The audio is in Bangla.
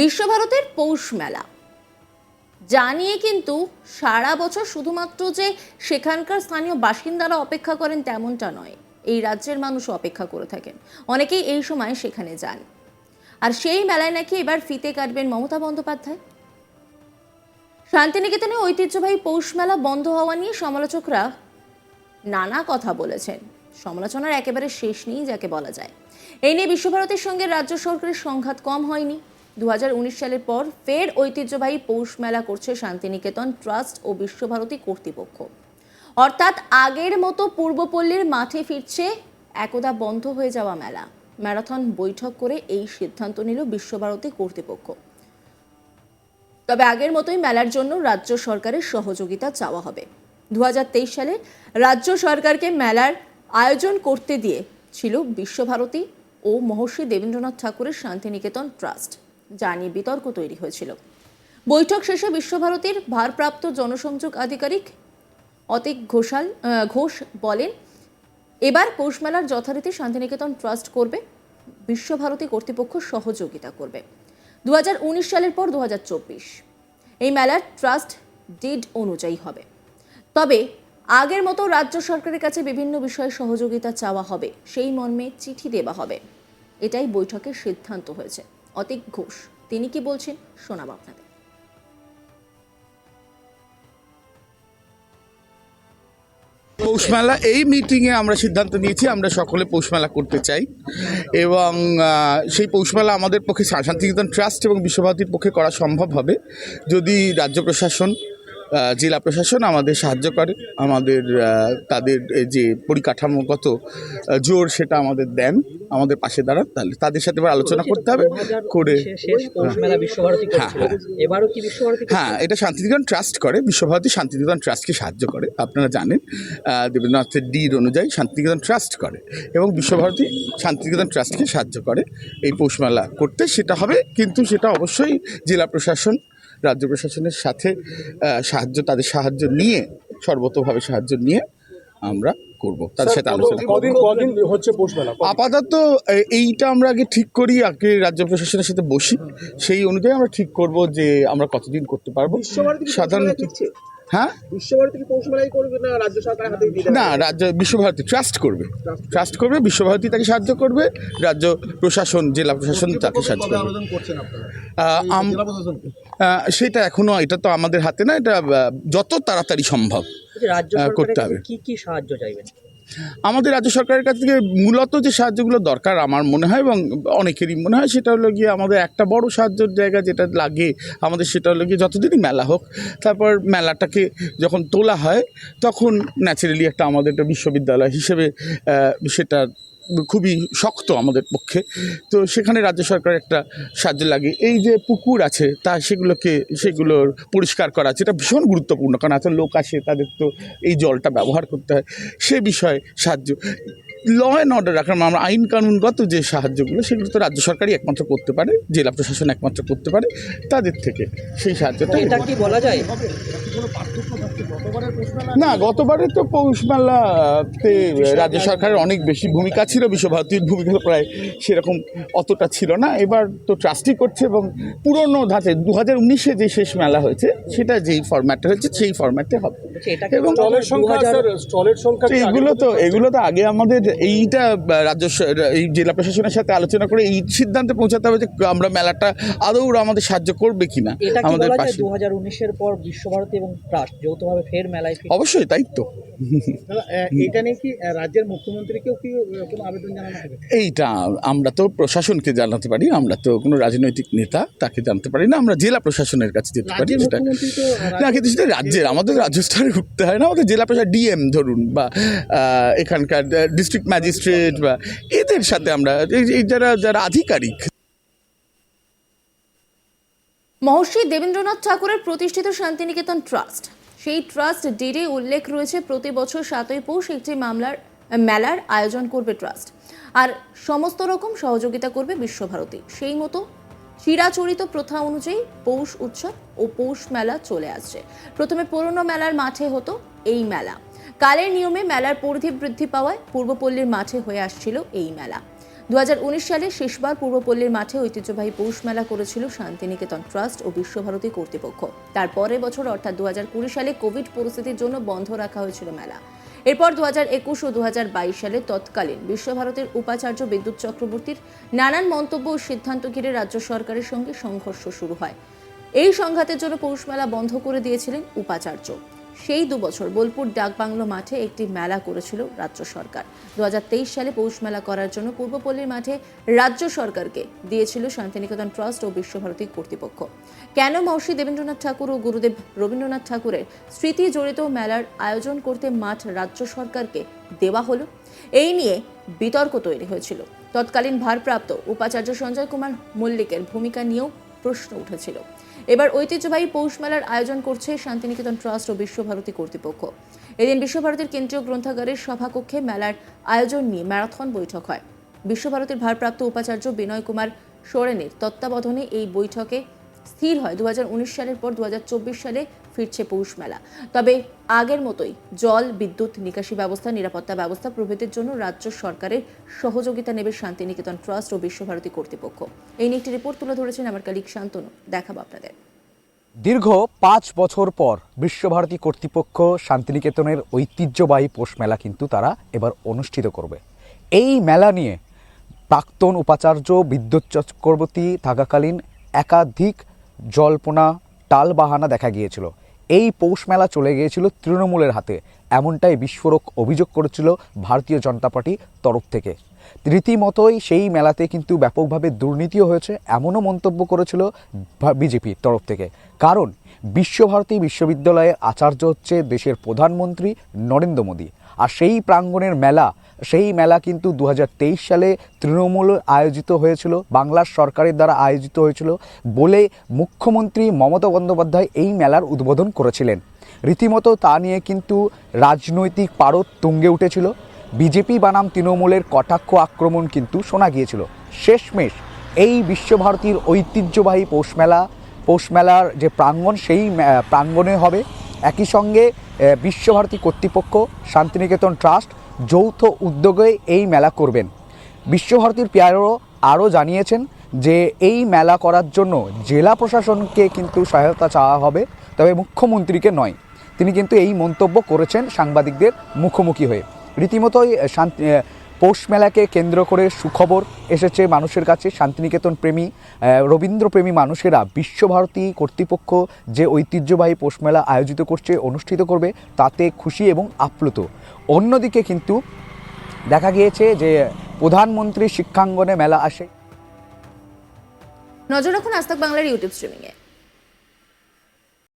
বিশ্বভারতের পৌষ মেলা। যা নিয়ে কিন্তু সারা বছর শুধুমাত্র যে সেখানকার স্থানীয় বাসিন্দারা অপেক্ষা করেন তেমনটা নয়, এই রাজ্যের মানুষও অপেক্ষা করে থাকেন। অনেকেই এই সময় সেখানে যান। আর সেই মেলায় নাকি এবার ফিতে কাটবেন মমতা বন্দ্যোপাধ্যায়। শান্তিনিকেতনে ঐতিহ্যবাহী পৌষ মেলা বন্ধ হওয়া নিয়ে সমালোচকরা নানা কথা বলেছেন। সমালোচনার একেবারে শেষ নেই, যাকে বলা যায়। এই নিয়ে বিশ্বভারতীর সঙ্গে রাজ্য সরকারের সংঘাত কম হয়নি। দু হাজার উনিশ সালের পর ফের ঐতিহ্যবাহী পৌষ মেলা করছে শান্তিনিকেতন ট্রাস্ট ও বিশ্বভারতী কর্তৃপক্ষ। অর্থাৎ আগের মতো পূর্বপল্লীর মাঠে ফিরছে একদা বন্ধ হয়ে যাওয়া মেলা। ম্যারাথন বৈঠক করে এই সিদ্ধান্ত নিল বিশ্বভারতী কর্তৃপক্ষ। তবে আগের মতোই মেলার জন্য রাজ্য সরকারের সহযোগিতা চাওয়া হবে। দু হাজার তেইশ সালে রাজ্য সরকারকে মেলার আয়োজন করতে দিয়ে ছিল বিশ্বভারতী ও মহর্ষি দেবেন্দ্রনাথ ঠাকুরের শান্তিনিকেতন ট্রাস্ট। যা নিয়ে বিতর্ক তৈরি হয়েছিল। বৈঠক শেষে বিশ্বভারতীর ভারপ্রাপ্ত জনসংযোগ আধিকারিক অতিক ঘোষাল ঘোষ বলেন, এবার পৌষ মেলার যথারীতি শান্তিনিকেতন ট্রাস্ট করবে, বিশ্বভারতী কর্তৃপক্ষ সহযোগিতা করবে। দু হাজার উনিশ সালের পর দু হাজার চব্বিশ, এই মেলার ট্রাস্ট ডিড অনুযায়ী হবে। তবে আগের মতো রাজ্য সরকারের কাছে বিভিন্ন বিষয়ে সহযোগিতা চাওয়া হবে, সেই মর্মে চিঠি দেওয়া হবে। এটাই বৈঠকের সিদ্ধান্ত হয়েছে। অতিক ঘোষ। তিনি কি বলছেন শোনাব আপনাদের। পৌষমেলা, এই মিটিংয়ে আমরা সিদ্ধান্ত নিয়েছি, আমরা সকলে পৌষমেলা করতে চাই। এবং সেই পৌষমেলা আমাদের পক্ষে শান্তিনিকেতন ট্রাস্ট এবং বিশ্বভারতীর পক্ষে করা সম্ভব হবে। যদি রাজ্য প্রশাসন জেলা প্রশাসন আমাদের সাহায্য করে আমাদের তাদের এই যে পরিকাঠামোগত জোর সেটা আমাদের দেন আমাদের পাশে দাঁড়ান তাহলে তাদের সাথে এবার আলোচনা করতে হবে করে হ্যাঁ, কি বিশ্বভারতী হ্যাঁ এটা শান্তিনিকেতন ট্রাস্ট করে বিশ্বভারতী শান্তিনিকেতন ট্রাস্টকে সাহায্য করে আপনারা জানেন দেবেন্দ্রনাথের ডির অনুযায়ী শান্তিনিকেতন ট্রাস্ট করে এবং বিশ্বভারতী শান্তিনিকেতন ট্রাস্টকে সাহায্য করে এই পৌষমেলা করতে সেটা হবে কিন্তু সেটা অবশ্যই জেলা প্রশাসন রাজ্য প্রশাসনের সাথে সাহায্য তাদের সাহায্য নিয়ে সর্বতভাবে সাহায্য নিয়ে আমরা করব। তাদের সাথে আলোচনা আপাতত এইটা আমরা আগে ঠিক করি আগে রাজ্য প্রশাসনের সাথে বসি। সেই অনুযায়ী আমরা ঠিক করব যে আমরা কতদিন করতে পারব। সাধারণত? হ্যাঁ? না রাজ্য বিশ্বভারতী ট্রাস্ট করবে। ট্রাস্ট করবে। বিশ্বভারতী তাকে সাহায্য করবে রাজ্য প্রশাসন জেলা প্রশাসন তাকে সাহায্য করবে। সেটা এখনও এটা তো আমাদের হাতে না এটা যত তাড়াতাড়ি সম্ভব করতে হবে। কি কি সাহায্য চাইবেন আমাদের রাজ্য সরকারের কাছ থেকে মূলত যে সাহায্যগুলো দরকার আমার মনে হয় এবং অনেকেরই মনে হয় সেটা হলো গিয়ে আমাদের একটা বড় সাহায্যের জায়গা যেটা লাগে আমাদের সেটা হলো গিয়ে যতদিনই মেলা হোক তারপর মেলাটাকে যখন তোলা হয় তখন ন্যাচারালি একটা আমাদের একটা বিশ্ববিদ্যালয় হিসেবে সেটা খুবই শক্ত আমাদের পক্ষে। তো সেখানে রাজ্য সরকার একটা সাহায্য লাগে। এই যে পুকুর আছে, তা সেগুলোকে, সেগুলোর পরিষ্কার করা আছে, এটা ভীষণ গুরুত্বপূর্ণ। কারণ এত লোক আসে, তাদের তো এই জলটা ব্যবহার করতে হয়। সে বিষয়ে সাহায্য। ল অ্যান্ড অর্ডার রাখার আমরা আইন কানুনগত যে সাহায্যগুলো সেগুলো তো রাজ্য সরকারই একমাত্র করতে পারে জেলা প্রশাসন একমাত্র করতে পারে তাদের থেকে সেই সাহায্যটা এটা কি বলা যায়? না গতবারে তো পৌষ মেলাতে রাজ্য সরকারের অনেক বেশি ভূমিকা ছিল বিশ্বভারতীর ভূমিকা প্রায় সেরকম অতটা ছিল না। এবার তো ট্রাস্টি করছে এবং পুরনো ধাঁচে দু হাজার উনিশে যে শেষ মেলা হয়েছে সেটা যেই ফরম্যাটে হয়েছে সেই ফরম্যাটে হবে। কি এবং এগুলো তো এগুলো তো আগে আমাদের এইটা রাজ্য এই জেলা প্রশাসনের সাথে আলোচনা করে এই সিদ্ধান্তে পৌঁছাতে হবে যে আমরা মেলাটা আদৌ ওরা আমাদের সাহায্য করবে কিনা আমাদের পাশে। দু হাজার উনিশের পর বিশ্বভারতী এবং ট্রাস্ট যৌথভাবে ফের মেলায় অবশ্যই তাই তো। এটা নিয়ে কি রাজ্যের মুখ্যমন্ত্রীকেও কি কোনো আবেদন জানানো হবে? এইটা আমরা তো প্রশাসনকে জানাতে পারি আমরা তো কোনো রাজনৈতিক নেতা তাকে জানতে পারি না আমরা জেলা প্রশাসনের কাছে যেতে পারি সেটা। না কিন্তু সেটা রাজ্যের আমাদের রাজ্য স্তরে উঠতে হয় না আমাদের জেলা প্রশাসন ডিএম ধরুন বা এখানকার ডিস্ট্রিক্ট ম্যাজিস্ট্রেট বা এদের সাথে আমরা যারা যারা আধিকারিক। মহর্ষি দেবেন্দ্রনাথ ঠাকুরের প্রতিষ্ঠিত শান্তিনিকেতন ট্রাস্ট। সেই ট্রাস্ট ডিডে উল্লেখ রয়েছে, প্রতি বছর সাতই পৌষ একটি মামলার, মেলার আয়োজন করবে ট্রাস্ট। আর সমস্ত রকম সহযোগিতা করবে বিশ্বভারতী। সেই মতো চিরাচরিত প্রথা অনুযায়ী পৌষ উৎসব ও পৌষ মেলা চলে আসছে। প্রথমে পুরনো মেলার মাঠে হতো এই মেলা। কালের নিয়মে মেলার পরিধি বৃদ্ধি পাওয়ায় পূর্বপল্লীর মাঠে হয়ে আসছিল এই মেলা। দু সালে শেষবার পূর্বপল্লীর মাঠে ঐতিহ্যবাহী পৌষ মেলা করেছিল শান্তিনিকেতন ট্রাস্ট ও বিশ্বভারতী কর্তৃপক্ষ। তার পরের বছর, অর্থাৎ দু সালে কোভিড পরিস্থিতির জন্য বন্ধ রাখা হয়েছিল মেলা। এরপর দু একুশ ও দু হাজার বাইশ সালে তৎকালীন বিশ্বভারতীর উপাচার্য বিদ্যুৎ চক্রবর্তীর নানান মন্তব্য ও সিদ্ধান্ত ঘিরে রাজ্য সরকারের সঙ্গে সংঘর্ষ শুরু হয়। এই সংঘাতের জন্য পৌষ মেলা বন্ধ করে দিয়েছিলেন উপাচার্য। সেই দু বছর বোলপুর ডাকবাংলো মাঠে একটি মেলা করেছিল রাজ্য সরকার। দু সালে পৌষ মেলা করার জন্য পূর্বপল্লীর মাঠে রাজ্য সরকারকে দিয়েছিল শান্তিনিকেতন ট্রাস্ট ও বিশ্বভারতী কর্তৃপক্ষ। কেন মহর্ষি দেবেন্দ্রনাথ ঠাকুর ও গুরুদেব রবীন্দ্রনাথ ঠাকুরের স্মৃতি জড়িত মেলার আয়োজন করতে মাঠ রাজ্য সরকারকে দেওয়া হলো? এই নিয়ে বিতর্ক তৈরি হয়েছিল। তৎকালীন ভারপ্রাপ্ত উপাচার্য সঞ্জয় কুমার মল্লিকের ভূমিকা নিয়েও প্রশ্ন উঠেছিল। এবার ঐতিহ্যবাহী পৌষ মেলার আয়োজন করছে শান্তিনিকেতন ট্রাস্ট ও বিশ্বভারতী কর্তৃপক্ষ। এদিন বিশ্বভারতীর কেন্দ্রীয় গ্রন্থাগারের সভাকক্ষে মেলার আয়োজন নিয়ে ম্যারাথন বৈঠক হয়। বিশ্বভারতীর ভারপ্রাপ্ত উপাচার্য বিনয় কুমার সোরেনের তত্ত্বাবধানে এই বৈঠকে স্থির হয়। দু সালের পর দু সালে ফিরছে পৌষ মেলা। তবে আগের মতোই জল, বিদ্যুৎ, নিকাশি ব্যবস্থা, নিরাপত্তা ব্যবস্থা প্রভৃতির জন্য রাজ্য সরকারের সহযোগিতা নেবে শান্তিনিকেতন ট্রাস্ট ও বিশ্বভারতী কর্তৃপক্ষ। এই নিয়ে একটি রিপোর্ট তুলে ধরেছেন আমার কালিক শান্তনু। দেখাবো আপনাদের। দীর্ঘ পাঁচ বছর পর বিশ্বভারতী কর্তৃপক্ষ শান্তিনিকেতনের ঐতিহ্যবাহী পৌষ মেলা কিন্তু তারা এবার অনুষ্ঠিত করবে। এই মেলা নিয়ে প্রাক্তন উপাচার্য, বিদ্যুৎ চক্রবর্তী থাকাকালীন একাধিক জল্পনা, টালবাহানা দেখা গিয়েছিল। এই পৌষ মেলা চলে গিয়েছিল তৃণমূলের হাতে। এমনটাই বিস্ফোরক অভিযোগ করেছিল ভারতীয় জনতা পার্টির তরফ থেকে। রীতিমতোই সেই মেলাতে কিন্তু ব্যাপকভাবে দুর্নীতিও হয়েছে, এমনও মন্তব্য করেছিল বিজেপির তরফ থেকে। কারণ, বিশ্বভারতী বিশ্ববিদ্যালয়ের আচার্য হচ্ছে দেশের প্রধানমন্ত্রী নরেন্দ্র মোদী। আর সেই প্রাঙ্গণের মেলা সেই মেলা কিন্তু দু হাজার তেইশ সালে তৃণমূল আয়োজিত হয়েছিল বাংলার সরকারের দ্বারা আয়োজিত হয়েছিল বলে মুখ্যমন্ত্রী মমতা বন্দ্যোপাধ্যায় এই মেলার উদ্বোধন করেছিলেন। রীতিমতো তা নিয়ে কিন্তু রাজনৈতিক পারদ তুঙ্গে উঠেছিল। বিজেপি বানাম তৃণমূলের কটাক্ষ আক্রমণ কিন্তু শোনা গিয়েছিল। শেষমেশ এই বিশ্বভারতীর ঐতিহ্যবাহী পৌষ মেলা, পৌষ মেলার যে প্রাঙ্গণ, সেই প্রাঙ্গণে হবে। একই সঙ্গে বিশ্বভারতী কর্তৃপক্ষ, শান্তিনিকেতন ট্রাস্ট যৌথ উদ্যোগে এই মেলা করবেন। বিশ্বভারতীর পিয়ারও আরও জানিয়েছেন যে এই মেলা করার জন্য জেলা প্রশাসনকে কিন্তু সহায়তা চাওয়া হবে, তবে মুখ্যমন্ত্রীকে নয়। তিনি কিন্তু এই মন্তব্য করেছেন সাংবাদিকদের মুখোমুখি হয়ে। রীতিমতোই শান্তি পৌষ মেলাকে কেন্দ্র করে সুখবর এসেছে মানুষের কাছে। শান্তিনিকেতন প্রেমী রবীন্দ্রপ্রেমী মানুষেরা বিশ্বভারতী কর্তৃপক্ষ যে ঐতিহ্যবাহী পৌষ মেলা আয়োজিত করছে, অনুষ্ঠিত করবে, তাতে খুশি এবং আপ্লুত। অন্যদিকে কিন্তু দেখা গিয়েছে যে প্রধানমন্ত্রী শিক্ষাঙ্গনে মেলা আসে। নজর রাখুন আস্তাক বাংলার ইউটিউব স্ট্রিমিংয়ে।